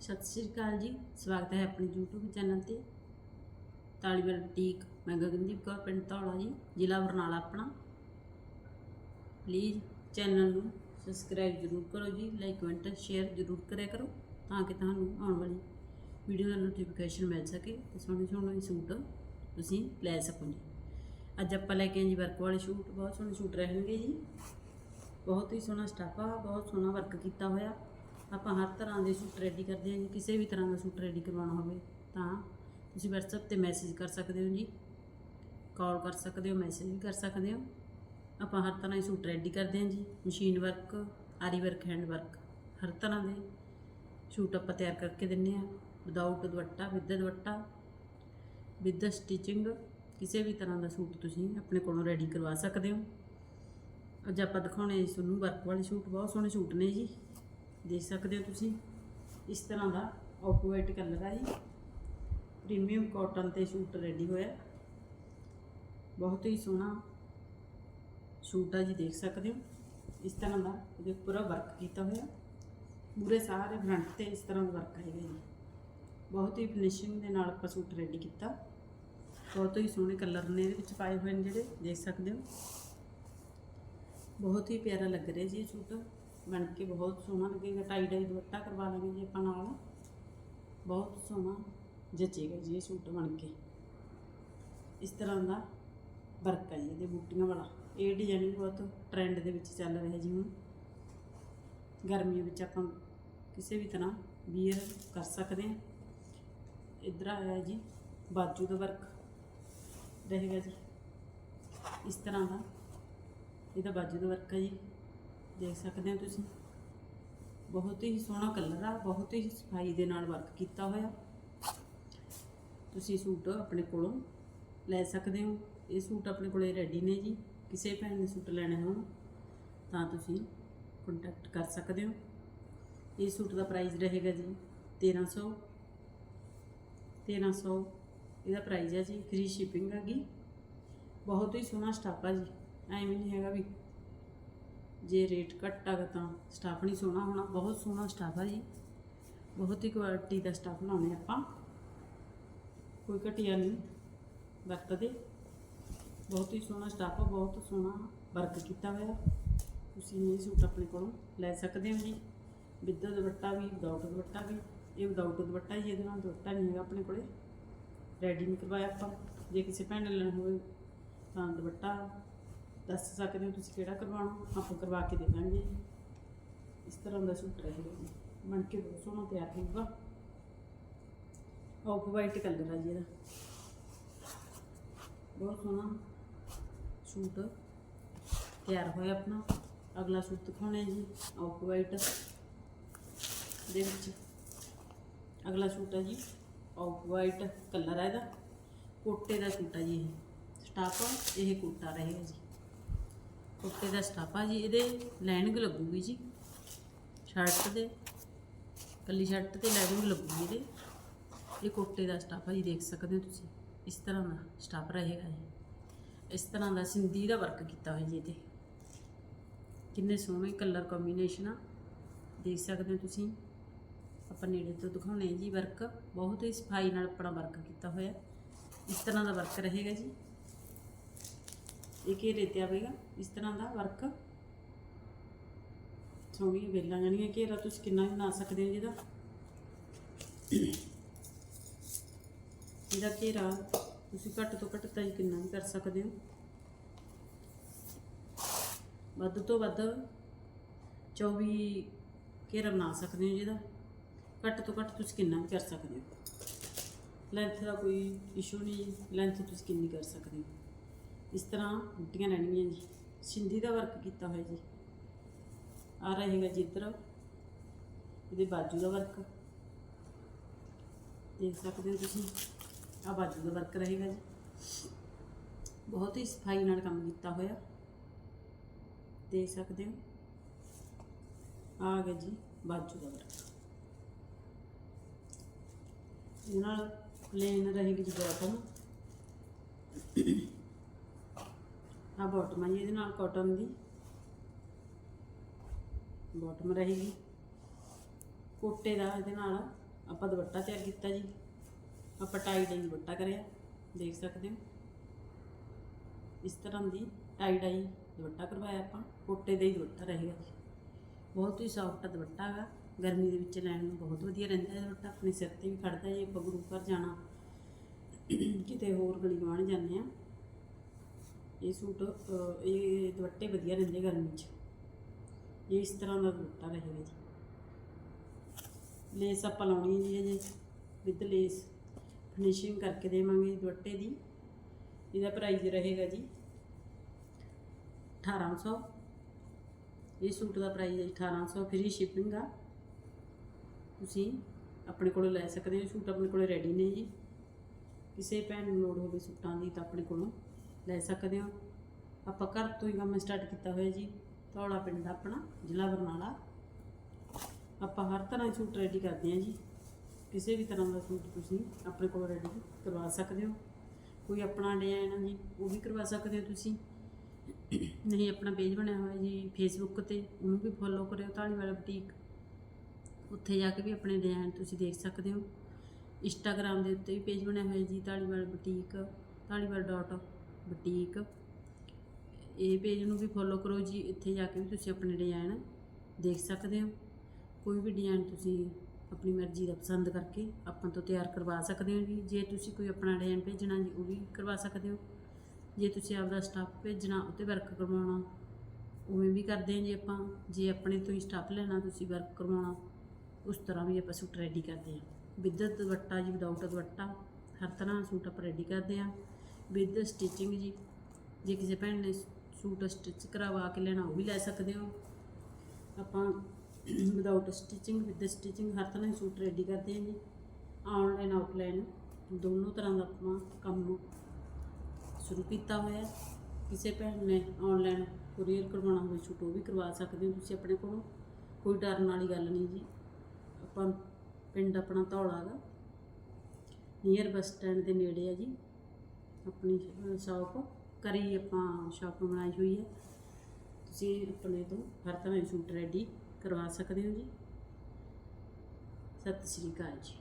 ਸਤਿ ਸ਼੍ਰੀ ਅਕਾਲ ਜੀ। ਸਵਾਗਤ ਹੈ ਆਪਣੇ YouTube ਚੈਨਲ ਤੇ। ਤਾਲੀਵਾਲ ਬੁਟੀਕ ਮੈਂ ਗਗਨਦੀਪ ਕੌਰ, ਪਿੰਡ ਧੌਲਾ ਜੀ, ਜ਼ਿਲ੍ਹਾ ਬਰਨਾਲਾ ਆਪਣਾ। ਪਲੀਜ਼ ਚੈਨਲ ਨੂੰ ਸਬਸਕ੍ਰਾਈਬ ਜ਼ਰੂਰ ਕਰੋ ਜੀ ਲਾਈਕ ਕਮੈਂਟ ਸ਼ੇਅਰ ਜ਼ਰੂਰ ਕਰਿਆ ਕਰੋ, ਤਾਂ ਕਿ ਤੁਹਾਨੂੰ ਆਉਣ ਵਾਲੀ ਵੀਡੀਓ ਦਾ ਨੋਟੀਫਿਕੇਸ਼ਨ ਮਿਲ ਸਕੇ ਤੇ ਸੋਹਣੇ ਸੋਹਣੇ ਸੂਟ ਤੁਸੀਂ ਲੈ ਸਕੋ ਜੀ। ਅੱਜ ਆਪਾਂ ਲੈ ਕੇ ਆਏ ਜੀ ਵਰਕ ਵਾਲੇ ਸੂਟ, ਬਹੁਤ ਸੋਹਣੇ ਸੂਟ ਰਹਿਣਗੇ ਜੀ। ਬਹੁਤ ਹੀ ਸੋਹਣਾ ਸਟਾਫ ਆ, ਬਹੁਤ ਸੋਹਣਾ ਵਰਕ ਕੀਤਾ ਹੋਇਆ। ਆਪਾਂ ਹਰ ਤਰ੍ਹਾਂ ਦੇ ਸੂਟ ਰੈਡੀ ਕਰਦੇ ਹਾਂ ਜੀ, ਕਿਸੇ ਵੀ ਤਰ੍ਹਾਂ ਦਾ ਸੂਟ ਰੈਡੀ ਕਰਵਾਉਣਾ ਹੋਵੇ ਤਾਂ ਤੁਸੀਂ WhatsApp ਤੇ ਮੈਸੇਜ ਕਰ ਸਕਦੇ ਹੋ ਜੀ ਕਾਲ ਕਰ ਸਕਦੇ ਹੋ ਮੈਸੇਜ ਵੀ ਕਰ ਸਕਦੇ ਹੋ। ਆਪਾਂ ਹਰ ਤਰ੍ਹਾਂ ਦੇ ਸੂਟ ਰੈਡੀ ਕਰਦੇ ਹਾਂ ਜੀ machine work aari work hand work ਹਰ ਤਰ੍ਹਾਂ ਦੇ ਸੂਟ ਆਪਾਂ ਤਿਆਰ ਕਰਕੇ ਦਿੰਨੇ ਆ without dupatta with dupatta with stitching ਕਿਸੇ ਵੀ ਤਰ੍ਹਾਂ ਦਾ ਸੂਟ ਤੁਸੀਂ ਆਪਣੇ ਕੋਲੋਂ ਰੈਡੀ ਕਰਵਾ ਸਕਦੇ ਹੋ। ਅੱਜ ਆਪਾਂ ਦਿਖਾਉਣੇ ਜੀ ਤੁਹਾਨੂੰ ਵਰਕ ਵਾਲੇ ਸੂਟ, ਬਹੁਤ ਸੋਹਣੇ ਸੂਟ ਨੇ ਜੀ। ਦੇਖ ਸਕਦੇ ਹੋ ਤੁਸੀਂ, ਇਸ ਤਰ੍ਹਾਂ ਦਾ ਆਫ ਵਾਈਟ ਕਲਰ ਆ ਜੀ ਪ੍ਰੀਮੀਅਮ ਕਾਟਨ ਤੇ ਸੂਟ ਰੈਡੀ ਹੋਇਆ। ਬਹੁਤ ਹੀ ਸੋਹਣਾ ਸੂਟ ਆ ਜੀ, ਦੇਖ ਸਕਦੇ ਹੋ। ਇਸ ਤਰ੍ਹਾਂ ਦਾ ਇਹਦੇ ਪੂਰਾ ਵਰਕ ਕੀਤਾ ਹੋਇਆ। ਪੂਰੇ ਸਾਰੇ ਫਰੰਟ ਤੇ ਇਸ ਤਰ੍ਹਾਂ ਦਾ ਵਰਕ ਆਏਗਾ ਜੀ। ਬਹੁਤ ਹੀ ਫਿਨਿਸ਼ਿੰਗ ਦੇ ਨਾਲ ਆਪਾਂ ਸੂਟ ਰੈਡੀ ਕੀਤਾ। ਬਹੁਤ ਹੀ ਸੋਹਣੇ ਕਲਰ ਨੇ ਇਹਦੇ ਵਿੱਚ ਪਾਏ ਹੋਏ ਨੇ ਜਿਹੜੇ, ਦੇਖ ਸਕਦੇ ਹੋ। ਬਹੁਤ ਹੀ ਪਿਆਰਾ ਲੱਗ ਰਿਹਾ ਜੀ ਇਹ ਸੂਟ। ਬਣ ਕੇ ਬਹੁਤ ਸੋਹਣਾ ਲੱਗੇਗਾ, ਟਾਈ ਡਾਈ ਦੁਪੱਟਾ ਕਰਵਾ ਲਾਂਗੇ ਜੀ ਆਪਾਂ ਨਾਲ। ਬਹੁਤ ਸੋਹਣਾ ਜਚੇਗਾ ਜੀ ਇਹ ਸੂਟ ਬਣ ਕੇ। ਇਸ ਤਰ੍ਹਾਂ ਦਾ ਵਰਕ ਹੈ ਜੀ ਇਹਦੇ ਬੂਟੀਆਂ ਵਾਲਾ। ਇਹ ਡਿਜ਼ਾਈਨ ਬਹੁਤ ਟ੍ਰੈਂਡ ਦੇ ਵਿੱਚ ਚੱਲ ਰਿਹਾ ਜੀ ਹੁਣ। ਗਰਮੀਆਂ ਵਿੱਚ ਆਪਾਂ ਕਿਸੇ ਵੀ ਤਰ੍ਹਾਂ ਵੀਅਰ ਕਰ ਸਕਦੇ ਹਾਂ। ਇਧਰ ਆਇਆ ਜੀ, ਬਾਜੂ ਦਾ ਵਰਕ ਰਹੇਗਾ ਜੀ। ਇਸ ਤਰ੍ਹਾਂ ਦਾ ਇਹਦਾ ਬਾਜੂ ਦਾ ਵਰਕ ਹੈ ਜੀ। ਦੇਖ ਸਕਦੇ ਹੋ ਤੁਸੀਂ। ਬਹੁਤ ਹੀ ਸੋਹਣਾ ਕਲਰ ਆ, ਬਹੁਤ ਹੀ ਸਫ਼ਾਈ ਦੇ ਨਾਲ ਵਰਕ ਕੀਤਾ ਹੋਇਆ। ਤੁਸੀਂ ਸੂਟ ਆਪਣੇ ਕੋਲੋਂ ਲੈ ਸਕਦੇ ਹੋ। ਇਹ ਸੂਟ ਆਪਣੇ ਕੋਲੇ ਰੈਡੀ ਨੇ ਜੀ। ਕਿਸੇ ਭੈਣ ਨੇ ਸੂਟ ਲੈਣੇ ਹੋਣ ਤਾਂ ਤੁਸੀਂ ਕੰਟੈਕਟ ਕਰ ਸਕਦੇ ਹੋ। ਇਹ ਸੂਟ ਦਾ ਪ੍ਰਾਈਸ ਰਹੇਗਾ ਜੀ 1300 1300 ਇਹਦਾ ਪ੍ਰਾਈਸ ਹੈ ਜੀ ਫ੍ਰੀ ਸ਼ਿਪਿੰਗ ਹੈਗੀ ਬਹੁਤ ਹੀ ਸੋਹਣਾ ਸਟਾਫ ਆ ਜੀ। ਐਵੇਂ ਨਹੀਂ ਹੈਗਾ ਵੀ ਜੇ ਰੇਟ ਘੱਟ ਆ ਤਾਂ ਸਟਾਫ ਨਹੀਂ ਸੋਹਣਾ ਹੋਣਾ, ਬਹੁਤ ਸੋਹਣਾ ਸਟਾਫ ਆ ਜੀ। ਬਹੁਤ ਹੀ ਕੁਆਲਿਟੀ ਦਾ ਸਟਾਫ ਲਾਉਣੇ ਆਪਾਂ। ਕੋਈ ਘਟੀਆ ਨਹੀਂ ਵਰਤਦੇ। ਬਹੁਤ ਹੀ ਸੋਹਣਾ ਸਟਾਫ ਆ, ਬਹੁਤ ਸੋਹਣਾ ਵਰਕ ਕੀਤਾ ਹੋਇਆ। ਤੁਸੀਂ ਇਹ ਸੂਟ ਆਪਣੇ ਕੋਲੋਂ ਲੈ ਸਕਦੇ ਹੋ ਜੀ। ਵਿਦ ਦੁਪੱਟਾ ਵੀ ਵਿਦਆਊਟ ਦੁਪੱਟਾ ਵੀ। ਇਹ ਵਿਦਆਊਟ ਦੁਪੱਟਾ ਜੀ, ਇਹਦੇ ਨਾਲ ਦੁਪੱਟਾ ਨਹੀਂ ਹੈਗਾ ਆਪਣੇ ਕੋਲੇ। ਰੈਡੀ ਨਹੀਂ ਕਰਵਾਇਆ ਆਪਾਂ। ਜੇ ਕਿਸੇ ਭੈਣ ਨੇ ਲੈਣਾ ਹੋਵੇ ਤਾਂ ਦੁਪੱਟਾ ਦੱਸ ਸਕਦੇ ਹੋ ਤੁਸੀਂ ਕਿਹੜਾ ਕਰਵਾਉਣਾ? ਆਪਾਂ ਕਰਵਾ ਕੇ ਦੇ ਦਾਂਗੇ। ਇਸ ਤਰ੍ਹਾਂ ਦਾ ਸੂਟ ਰਹੇਗਾ ਬਣ ਕੇ ਬਹੁਤ ਸੋਹਣਾ ਤਿਆਰ ਹੋਊਗਾ। ਆਫ ਵਾਈਟ ਕਲਰ ਆ ਜੀ ਇਹਦਾ। ਬਹੁਤ ਸੋਹਣਾ ਸੂਟ ਤਿਆਰ ਹੋਇਆ ਆਪਣਾ। ਅਗਲਾ ਸੂਟ ਦਿਖਾਉਣਾ ਜੀ ਆਫ ਵਾਈਟ ਦੇ ਵਿੱਚ। ਅਗਲਾ ਸੂਟ ਹੈ ਜੀ ਆਫ ਵਾਈਟ ਕਲਰ ਹੈ ਇਹਦਾ। ਕੋਟੇ ਦਾ ਸੂਟ ਹੈ ਜੀ ਇਹ। ਸਟਾਫ ਇਹ ਕੋਟਾ ਰਹੇਗਾ ਜੀ। ਕੋਟੇ ਦਾ ਸਟਾਫ ਜੀ, ਇਹਦੇ ਲਾਈਨਿੰਗ ਲੱਗੂਗੀ ਜੀ। ਸ਼ਰਟ ਦੇ ਕੱਲੀ ਸ਼ਰਟ ਤੇ ਲਾਈਨਿੰਗ ਲੱਗੂਗੀ ਇਹਦੇ। ਇਹ ਕੋਟੇ ਦਾ ਸਟਾਫ ਜੀ, ਦੇਖ ਸਕਦੇ ਹੋ ਤੁਸੀਂ। ਇਸ ਤਰ੍ਹਾਂ ਦਾ ਸਟਾਫ ਰਹੇਗਾ ਜੀ। ਇਸ ਤਰ੍ਹਾਂ ਦਾ ਸਿੰਧੀ ਦਾ ਵਰਕ ਕੀਤਾ ਹੋਇਆ ਜੀ ਇਹਦੇ। ਕਿੰਨੇ ਸੋਹਣੇ ਕਲਰ ਕੰਬੀਨੇਸ਼ਨ ਆ। ਦੇਖ ਸਕਦੇ ਹੋ ਤੁਸੀਂ। ਆਪਾਂ ਨੇੜੇ ਤੋਂ ਦਿਖਾਉਣੇ ਜੀ ਵਰਕ। ਬਹੁਤ ਹੀ ਸਫ਼ਾਈ ਨਾਲ ਆਪਣਾ ਵਰਕ ਕੀਤਾ ਹੋਇਆ। ਇਸ ਤਰ੍ਹਾਂ ਦਾ ਵਰਕ ਰਹੇਗਾ ਜੀ। ਇਹ ਘੇਰੇ ਤੇ ਆਵੇਗਾ ਇਸ ਤਰ੍ਹਾਂ ਦਾ ਵਰਕ। ਸੋਹਣੀ ਵੇਲਾਂ ਜਾਣੀਆਂ ਘੇਰਾ ਤੁਸੀਂ ਕਿੰਨਾ ਵੀ ਬਣਾ ਸਕਦੇ ਹੋ ਜਿਹਦਾ। ਇਹਦਾ ਘੇਰਾ ਤੁਸੀਂ ਘੱਟ ਤੋਂ ਘੱਟ ਤਾਂ ਕਿੰਨਾ ਵੀ ਕਰ ਸਕਦੇ ਹੋ। ਵੱਧ ਤੋਂ ਵੱਧ 24 ਘੇਰਾ ਬਣਾ ਸਕਦੇ ਹੋ ਜਿਹਦਾ। ਘੱਟ ਤੋਂ ਘੱਟ ਤੁਸੀਂ ਕਿੰਨਾ ਵੀ ਕਰ ਸਕਦੇ ਹੋ। ਲੈਂਥ ਦਾ ਕੋਈ ਇਸ਼ੂ ਨਹੀਂ ਲੈਂਥ ਤੁਸੀਂ ਕਿੰਨੀ ਕਰ ਸਕਦੇ ਹੋ। ਇਸ ਤਰ੍ਹਾਂ ਬੁੱਟੀਆਂ ਰਹਿਣਗੀਆਂ ਜੀ। ਸਿੰਧੀ ਦਾ ਵਰਕ ਕੀਤਾ ਹੋਇਆ ਜੀ। ਆ ਰਹੇਗਾ ਜੀ ਇੱਧਰ ਇਹਦੇ ਬਾਜੂ ਦਾ ਵਰਕ ਦੇਖ ਸਕਦੇ ਹੋ ਤੁਸੀਂ ਆ ਬਾਜੂ ਦਾ ਵਰਕ ਰਹੇਗਾ ਜੀ। ਬਹੁਤ ਹੀ ਸਫ਼ਾਈ ਨਾਲ ਕੰਮ ਕੀਤਾ ਹੋਇਆ। ਦੇਖ ਸਕਦੇ ਹੋ। ਆ ਗਿਆ ਜੀ ਬਾਜੂ ਦਾ ਵਰਕ ਇਹਦੇ ਨਾਲ ਪਲੇਨ ਰਹੇਗੀ ਜੀ ਬਾਟਮ ਆ ਬਾਟਮ ਆ ਜੀ, ਇਹਦੇ ਨਾਲ ਕਾਟਨ ਦੀ। ਬਾਟਮ ਰਹੇਗੀ। ਕੋਟੇ ਦਾ ਇਹਦੇ ਨਾਲ ਆਪਾਂ ਦੁਪੱਟਾ ਤਿਆਰ ਕੀਤਾ ਜੀ। ਆਪਾਂ ਟਾਈ ਡਾਈ ਦੁਪੱਟਾ ਕਰਿਆ, ਦੇਖ ਸਕਦੇ ਹੋ। ਇਸ ਤਰ੍ਹਾਂ ਦੀ ਟਾਈ ਡਾਈ ਦੁਪੱਟਾ ਕਰਵਾਇਆ ਆਪਾਂ। ਕੋਟੇ ਦਾ ਹੀ ਦੁਪੱਟਾ ਰਹੇਗਾ ਜੀ। ਬਹੁਤ ਹੀ ਸੌਫਟ ਦੁਪੱਟਾ ਹੈਗਾ। ਗਰਮੀ ਦੇ ਵਿੱਚ ਲੈਣ ਨੂੰ ਬਹੁਤ ਵਧੀਆ ਰਹਿੰਦਾ ਹੈ ਦੁਪੱਟਾ। ਆਪਣੇ ਸਿਰ ਤੇ ਵੀ ਖੜਦਾ ਜੇ ਆਪਾਂ ਗੁਰੂ ਘਰ ਜਾਣਾ। ਕਿਤੇ ਹੋਰ ਗਲੀ ਗੁਆਂਢ ਜਾਂਦੇ ਆ ਇਹ ਸੂਟ ਅਹ, ਇਹ ਦੁਪੱਟੇ ਵਧੀਆ ਰਹਿੰਦੇ ਗਰਮੀ 'ਚ। ਇਹ ਇਸ ਤਰ੍ਹਾਂ ਦਾ ਦੁਪੱਟਾ ਰਹੇਗਾ ਜੀ। ਲੇਸ ਆਪਾਂ ਲਾਉਣੀ ਹੈ ਜੀ ਅਜੇ ਵਿਦ ਲੇਸ ਫਿਨਿਸ਼ਿੰਗ ਕਰਕੇ ਦੇਵਾਂਗੇ ਦੁਪੱਟੇ ਦੀ। ਇਹਦਾ ਪ੍ਰਾਈਸ ਰਹੇਗਾ ਜੀ 1800 ਇਹ ਸੂਟ ਦਾ ਪ੍ਰਾਈਸ ਹੈ ਜੀ 1800 ਫ੍ਰੀ ਸ਼ਿਪਿੰਗ ਆ। ਤੁਸੀਂ ਆਪਣੇ ਕੋਲੋਂ ਲੈ ਸਕਦੇ ਹੋ ਸੂਟ ਆਪਣੇ ਕੋਲੇ ਰੈਡੀ ਨੇ ਜੀ। ਕਿਸੇ ਭੈਣ ਨੂੰ ਲੋੜ ਹੋਵੇ ਸੂਟਾਂ ਦੀ ਤਾਂ ਆਪਣੇ ਕੋਲੋਂ। ਲੈ ਸਕਦੇ ਹੋ। ਆਪਾਂ ਘਰ ਤੋਂ ਹੀ ਕੰਮ ਸਟਾਰਟ ਕੀਤਾ ਹੋਇਆ ਜੀ। ਧੌਲਾ ਪਿੰਡ ਦਾ ਆਪਣਾ, ਜ਼ਿਲ੍ਹਾ ਬਰਨਾਲਾ। ਆਪਾਂ ਹਰ ਤਰ੍ਹਾਂ ਦੇ ਸੂਟ ਰੈਡੀ ਕਰਦੇ ਹਾਂ ਜੀ। ਕਿਸੇ ਵੀ ਤਰ੍ਹਾਂ ਦਾ ਸੂਟ ਤੁਸੀਂ ਆਪਣੇ ਕੋਲ ਰੈਡੀ ਕਰਵਾ ਸਕਦੇ ਹੋ। ਕੋਈ ਆਪਣਾ ਡਿਜ਼ਾਈਨ ਆ ਜੀ, ਉਹ ਵੀ ਕਰਵਾ ਸਕਦੇ ਹੋ ਤੁਸੀਂ। ਨਹੀਂ, ਆਪਣਾ ਪੇਜ ਬਣਿਆ ਹੋਇਆ ਜੀ ਫੇਸਬੁੱਕ ਤੇ, ਉਹਨੂੰ ਵੀ ਫੋਲੋ ਕਰਿਓ, ਧਾਲੀਵਾਲਾ ਬੁਟੀਕ ਉੱਥੇ ਜਾ ਕੇ ਵੀ ਆਪਣੇ ਡਿਜ਼ਾਈਨ ਤੁਸੀਂ ਦੇਖ ਸਕਦੇ ਹੋ। ਇੰਸਟਾਗ੍ਰam ਦੇ ਉੱਤੇ ਵੀ ਪੇਜ ਬਣਿਆ ਹੋਇਆ ਜੀ, Dhaliwal boutique Dhaliwal dot boutique. ਇਹ ਪੇਜ ਨੂੰ ਵੀ ਫੋਲੋ ਕਰੋ ਜੀ, ਇੱਥੇ ਜਾ ਕੇ ਵੀ ਤੁਸੀਂ ਆਪਣੇ ਡਿਜ਼ਾਈਨ ਦੇਖ ਸਕਦੇ ਹੋ। ਕੋਈ ਵੀ ਡਿਜ਼ਾਈਨ ਤੁਸੀਂ ਆਪਣੀ ਮਰਜ਼ੀ ਦਾ ਪਸੰਦ ਕਰਕੇ ਆਪਾਂ ਤੋਂ ਤਿਆਰ ਕਰਵਾ ਸਕਦੇ ਹੋ ਜੀ। ਜੇ ਤੁਸੀਂ ਕੋਈ ਆਪਣਾ ਡਿਜ਼ਾਈਨ ਭੇਜਣਾ ਜੀ, ਉਹ ਵੀ ਕਰਵਾ ਸਕਦੇ ਹੋ। ਜੇ ਤੁਸੀਂ ਆਪਦਾ ਸਟਾਫ ਭੇਜਣਾ ਉੱਤੇ ਵਰਕ ਕਰਵਾਉਣਾ, ਉਵੇਂ ਵੀ ਕਰਦੇ ਹਾਂ ਜੀ ਆਪਾਂ। ਜੇ ਆਪਣੇ ਤੋਂ ਹੀ ਸਟਾਫ ਲੈਣਾ, ਤੁਸੀਂ ਵਰਕ ਕਰਵਾਉਣਾ, ਉਸ ਤਰ੍ਹਾਂ ਵੀ ਆਪਾਂ ਸੂਟ ਰੈਡੀ ਕਰਦੇ ਹਾਂ। ਵਿਦ ਦੁਪੱਟਾ ਜੀ ਵਿਦਆਊਟ ਦੁਪੱਟਾ, ਹਰ ਤਰ੍ਹਾਂ ਸੂਟ ਆਪਾਂ ਰੈਡੀ ਕਰਦੇ ਹਾਂ। ਵਿਦ ਸਟਿਚਿੰਗ ਜੀ। ਜੇ ਕਿਸੇ ਭੈਣ ਨੇ ਸੂਟ ਸਟਿਚ ਕਰਵਾ ਕੇ ਲੈਣਾ, ਉਹ ਵੀ ਲੈ ਸਕਦੇ ਹੋ। ਆਪਾਂ ਵਿਦਆਊਟ ਸਟਿਚਿੰਗ ਵਿਦ ਸਟਿਚਿੰਗ ਹਰ ਤਰ੍ਹਾਂ ਦੇ ਸੂਟ ਰੈਡੀ ਕਰਦੇ ਹਾਂ ਜੀ। ਆਨਲਾਈਨ ਆਫਲਾਈਨ ਦੋਨੋਂ ਤਰ੍ਹਾਂ ਦਾ ਆਪਾਂ ਕੰਮ ਸ਼ੁਰੂ ਕੀਤਾ ਹੋਇਆ। ਕਿਸੇ ਭੈਣ ਨੇ ਆਨਲਾਈਨ ਕੁਰੀਅਰ ਕਰਵਾਉਣਾ ਹੋਵੇ, ਸੂਟ ਉਹ ਵੀ ਕਰਵਾ ਸਕਦੇ ਹੋ ਤੁਸੀਂ ਆਪਣੇ ਕੋਲੋਂ। ਕੋਈ ਡਰਨ ਵਾਲੀ ਗੱਲ ਨਹੀਂ ਜੀ। ਆਪਾਂ ਪਿੰਡ ਆਪਣਾ ਧੌਲਾ ਗਾ। ਨੀਅਰ ਬੱਸ ਸਟੈਂਡ ਦੇ ਨੇੜੇ ਆ ਜੀ। ਆਪਣੀ ਸ਼ਾਪ ਕਰੀ ਆਪਾਂ ਸ਼ਾਪ ਬਣਾਈ ਹੋਈ ਹੈ। ਤੁਸੀਂ ਆਪਣੇ ਤੋਂ ਹਰ ਤਰ੍ਹਾਂ ਦੇ ਸੂਟ ਰੈਡੀ ਕਰਵਾ ਸਕਦੇ ਹੋ ਜੀ। ਸਤਿ ਸ਼੍ਰੀ ਅਕਾਲ ਜੀ।